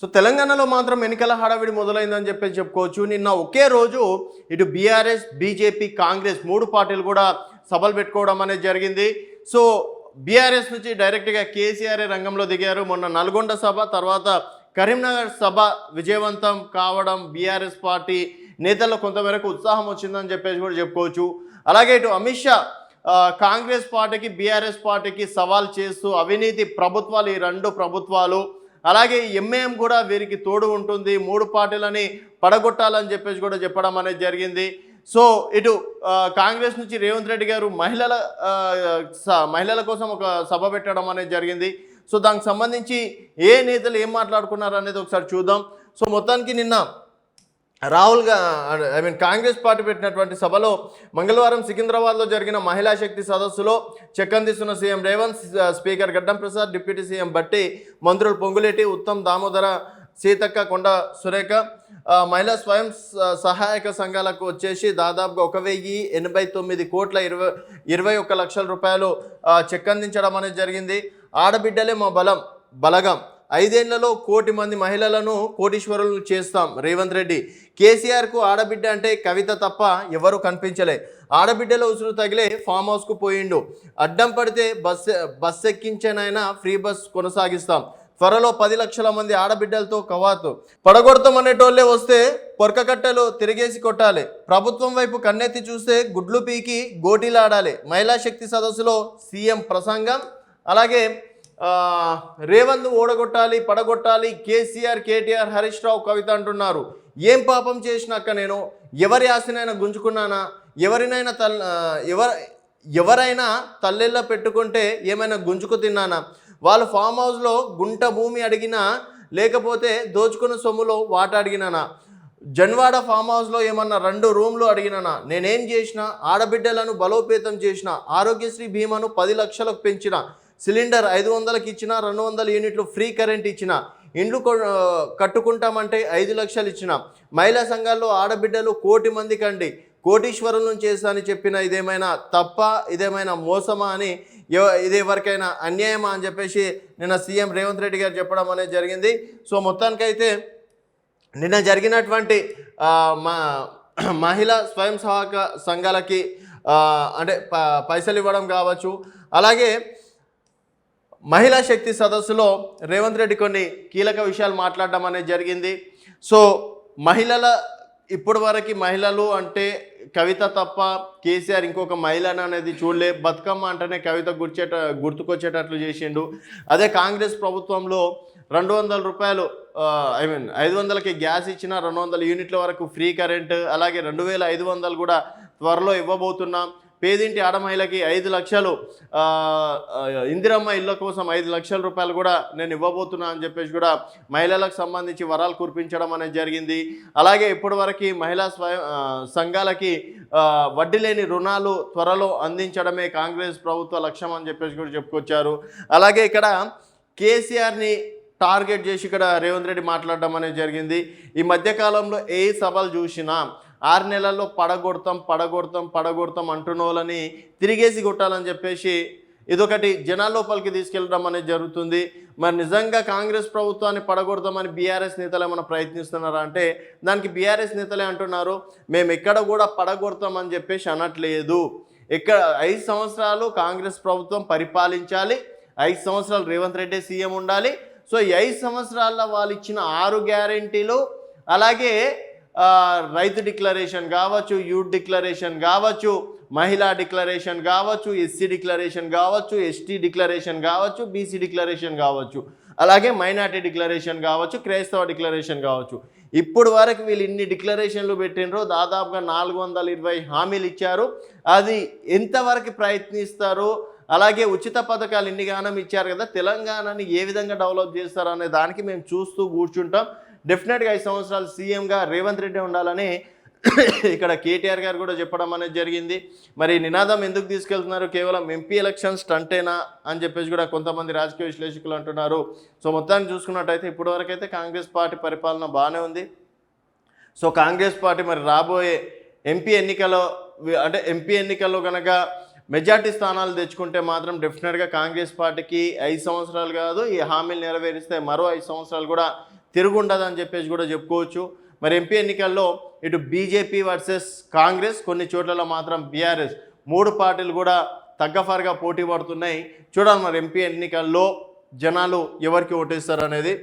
So తెలంగాణలో మాత్రం ఎన్నికల హడావిడి మొదలైందని చెప్పేసి చెప్పుకోవచ్చు. నిన్న ఒకే రోజు ఇటు బీఆర్ఎస్ బీజేపీ కాంగ్రెస్ మూడు పార్టీలు కూడా సభలు పెట్టుకోవడం అనేది జరిగింది. సో బీఆర్ఎస్ నుంచి డైరెక్ట్గా కేసీఆర్ రంగంలో దిగారు. మొన్న నల్గొండ సభ తర్వాత కరీంనగర్ సభ విజయవంతం కావడం బీఆర్ఎస్ పార్టీ నేతల్లో కొంతమేరకు ఉత్సాహం వచ్చిందని చెప్పేసి కూడా చెప్పుకోవచ్చు. అలాగే ఇటు అమిత్ షా కాంగ్రెస్ పార్టీకి బీఆర్ఎస్ పార్టీకి సవాల్ చేస్తూ అవినీతి ప్రభుత్వాలు ఈ రెండు ప్రభుత్వాలు అలాగే ఎంఏఎం కూడా వీరికి తోడు ఉంటుంది. మూడు పార్టీలని పడగొట్టాలని చెప్పేసి కూడా చెప్పడం అనేది జరిగింది. సో ఇటు కాంగ్రెస్ నుంచి రేవంత్ రెడ్డి గారు మహిళల స- మహిళల కోసం ఒక సభ పెట్టడం అనేది జరిగింది. సో దానికి సంబంధించి ఏ నేతలు ఏం మాట్లాడుకున్నారు అనేది ఒకసారి చూద్దాం. సో మొత్తానికి నిన్న Rahul I mean Congress party పెట్టినటువంటి సభలో మంగళవారం సికింద్రాబాద్లో జరిగిన మహిళా శక్తి సదస్సులో చెక్కందిస్తున్న సీఎం రేవంత్ స్పీకర్ గడ్డం ప్రసాద్ డిప్యూటీ సీఎం బట్టి మంత్రులు పొంగులేటి ఉత్తమ్ దామోదర సీతక్క కొండ సురేఖ మహిళా స్వయం సహాయక సంఘాలకు వచ్చేసి దాదాపుగా ఒక వెయ్యి ఎనభై తొమ్మిది కోట్ల ఇరవై ఇరవై ఒక్క లక్షల రూపాయలు చెక్కందించడం అనేది జరిగింది. ఆడబిడ్డలే మా బలం బలగం. ఐదేళ్ళలో కోటి మంది మహిళలను కోటీశ్వరులు చేస్తాం. రేవంత్ రెడ్డి కేసీఆర్కు ఆడబిడ్డ అంటే కవిత తప్ప ఎవరు కనిపించలే. ఆడబిడ్డల ఉసురు తగిలే ఫామ్ హౌస్కు పోయిండు. అడ్డం పడితే బస్ బస్ ఎక్కించనైనా ఫ్రీ బస్ కొనసాగిస్తాం. త్వరలో పది లక్షల మంది ఆడబిడ్డలతో కవాతు. పడగొడతామనేటోళ్ళే వస్తే పొరకకట్టెలు తిరిగేసి కొట్టాలి. ప్రభుత్వం వైపు కన్నెత్తి చూస్తే గుడ్లు పీకి గోటీలాడాలి. మహిళా శక్తి సదస్సులో సీఎం ప్రసంగం. అలాగే రేవంత్ ఓడగొట్టాలి పడగొట్టాలి కేసీఆర్ కేటీఆర్ హరీష్ రావు కవిత అంటున్నారు. ఏం పాపం చేసినాక నేను? ఎవరి ఆశనైనా గుంజుకున్నానా? ఎవరినైనా తల్ ఆ, ఎవర ఎవరైనా తల్లెళ్ళ పెట్టుకుంటే ఏమైనా గుంజుకు తిన్నానా? వాళ్ళు ఫామ్ హౌస్లో గుంట భూమి అడిగినా లేకపోతే దోచుకున్న సొమ్ములో వాట అడిగినానా? జన్వాడ ఫామ్ హౌస్లో ఏమన్నా రెండు రూమ్లు అడిగినానా? నేనేం చేసిన ఆడబిడ్డలను బలోపేతం చేసిన ఆరోగ్యశ్రీ బీమాను పది లక్షలకు పెంచిన సిలిండర్ ఐదు వందలకి ఇచ్చిన రెండు వందల యూనిట్లు ఫ్రీ కరెంట్ ఇచ్చిన ఇండ్లు కట్టుకుంటామంటే ఐదు లక్షలు ఇచ్చిన మహిళా సంఘాల్లో ఆడబిడ్డలు కోటి మంది కండి కోటీశ్వరులను చేశానని చెప్పిన ఇదేమైనా తప్ప ఇదేమైనా మోసమా అని ఇది ఎవరికైనా అన్యాయమా అని చెప్పేసి నిన్న సీఎం రేవంత్ రెడ్డి గారు చెప్పడం అనేది జరిగింది. సో మొత్తానికైతే నిన్న జరిగినటువంటి మా మహిళా స్వయం సహాయక సంఘాలకి అంటే ప- పైసలు ఇవ్వడం కావచ్చు. అలాగే మహిళా శక్తి సదస్సులో రేవంత్ రెడ్డి కొన్ని కీలక విషయాలు మాట్లాడడం అనేది జరిగింది. సో మహిళల ఇప్పటి వరకు మహిళలు అంటే కవిత తప్ప కేసీఆర్ ఇంకొక మహిళను అనేది చూడలే. బతుకమ్మ అంటేనే కవిత గుర్చేట గుర్తుకొచ్చేటట్లు చేసిండు. అదే కాంగ్రెస్ ప్రభుత్వంలో రెండు వందల రూపాయలు ఐ మీన్ ఐదు వందలకి గ్యాస్ ఇచ్చిన రెండు వందల యూనిట్ల వరకు ఫ్రీ కరెంట్ అలాగే రెండు వేల ఐదు వందలు కూడా త్వరలో ఇవ్వబోతున్నాం. పేదింటి ఆడమహిళకి ఐదు లక్షలు ఇందిరమ్మ ఇళ్ళ కోసం ఐదు లక్షల రూపాయలు కూడా నేను ఇవ్వబోతున్నా అని చెప్పేసి కూడా మహిళలకు సంబంధించి వరాలు కురిపించడం అనేది జరిగింది. అలాగే ఇప్పటివరకు మహిళా స్వయం సంఘాలకి వడ్డీ లేని రుణాలు త్వరలో అందించడమే కాంగ్రెస్ ప్రభుత్వ లక్ష్యం అని చెప్పేసి కూడా చెప్పుకొచ్చారు. అలాగే ఇక్కడ కేసీఆర్ని టార్గెట్ చేసి ఇక్కడ రేవంత్ రెడ్డి మాట్లాడడం అనేది జరిగింది. ఈ మధ్యకాలంలో ఏ సభలు చూసినా ఆరు నెలల్లో పడగొడతాం పడగొడతాం పడగొడతాం అంటున్నోళ్ళని తిరిగేసి కొట్టాలని చెప్పేసి ఇదొకటి జనాల లోపలికి తీసుకెళ్ళడం అనేది జరుగుతుంది. మరి నిజంగా కాంగ్రెస్ ప్రభుత్వాన్ని పడగొడదామని బీఆర్ఎస్ నేతలు ఏమైనా ప్రయత్నిస్తున్నారా అంటే దానికి బీఆర్ఎస్ నేతలే అంటున్నారు మేము ఎక్కడ కూడా పడగొడతామని చెప్పేసి అనట్లేదు. ఎక్కడ ఐదు సంవత్సరాలు కాంగ్రెస్ ప్రభుత్వం పరిపాలించాలి ఐదు సంవత్సరాలు రేవంత్ రెడ్డి సీఎం ఉండాలి. సో ఈ ఐదు సంవత్సరాల్లో వాళ్ళు ఇచ్చిన ఆరు గ్యారంటీలు అలాగే రైతు డిక్లరేషన్ కావచ్చు యూత్ డిక్లరేషన్ కావచ్చు మహిళా డిక్లరేషన్ కావచ్చు ఎస్సీ డిక్లరేషన్ కావచ్చు ఎస్టీ డిక్లరేషన్ కావచ్చు బీసీ డిక్లరేషన్ కావచ్చు అలాగే మైనార్టీ డిక్లరేషన్ కావచ్చు క్రైస్తవ డిక్లరేషన్ కావచ్చు. ఇప్పుడు వరకు వీళ్ళు ఇన్ని డిక్లరేషన్లు పెట్టినరో దాదాపుగా నాలుగు వందల ఇరవై హామీలు ఇచ్చారు. అది ఎంతవరకు ప్రయత్నిస్తారు అలాగే ఉచిత పథకాలు ఇన్ని గానం ఇచ్చారు కదా తెలంగాణని ఏ విధంగా డెవలప్ చేస్తారు అనే దానికి మేము చూస్తూ కూర్చుంటాం. డెఫినెట్గా ఐదు సంవత్సరాలు సీఎంగా రేవంత్ రెడ్డి ఉండాలని ఇక్కడ కేటీఆర్ గారు కూడా చెప్పడం అనేది జరిగింది. మరి నినాదం ఎందుకు తీసుకెళ్తున్నారు? కేవలం ఎంపీ ఎలక్షన్ స్టంటేనా అని చెప్పేసి కూడా కొంతమంది రాజకీయ విశ్లేషకులు అంటున్నారు. సో మొత్తాన్ని చూసుకున్నట్టయితే ఇప్పటివరకైతే కాంగ్రెస్ పార్టీ పరిపాలన బాగానే ఉంది. సో కాంగ్రెస్ పార్టీ మరి రాబోయే ఎంపీ ఎన్నికలో అంటే ఎంపీ ఎన్నికల్లో కనుక మెజార్టీ స్థానాలు తెచ్చుకుంటే మాత్రం డెఫినెట్గా కాంగ్రెస్ పార్టీకి ఐదు సంవత్సరాలు కాదు ఈ హామీలు నెరవేరిస్తే మరో ఐదు సంవత్సరాలు కూడా తిరుగుండదని చెప్పేసి కూడా చెప్పుకోవచ్చు. మరి ఎంపీ ఎన్నికల్లో ఇటు బీజేపీ వర్సెస్ కాంగ్రెస్ కొన్ని చోట్లలో మాత్రం బీఆర్ఎస్ మూడు పార్టీలు కూడా తగ్గఫారుగా పోటీ పడుతున్నాయి. చూడాలి మరి ఎంపీ ఎన్నికల్లో జనాలు ఎవరికి ఓటేస్తారు అనేది.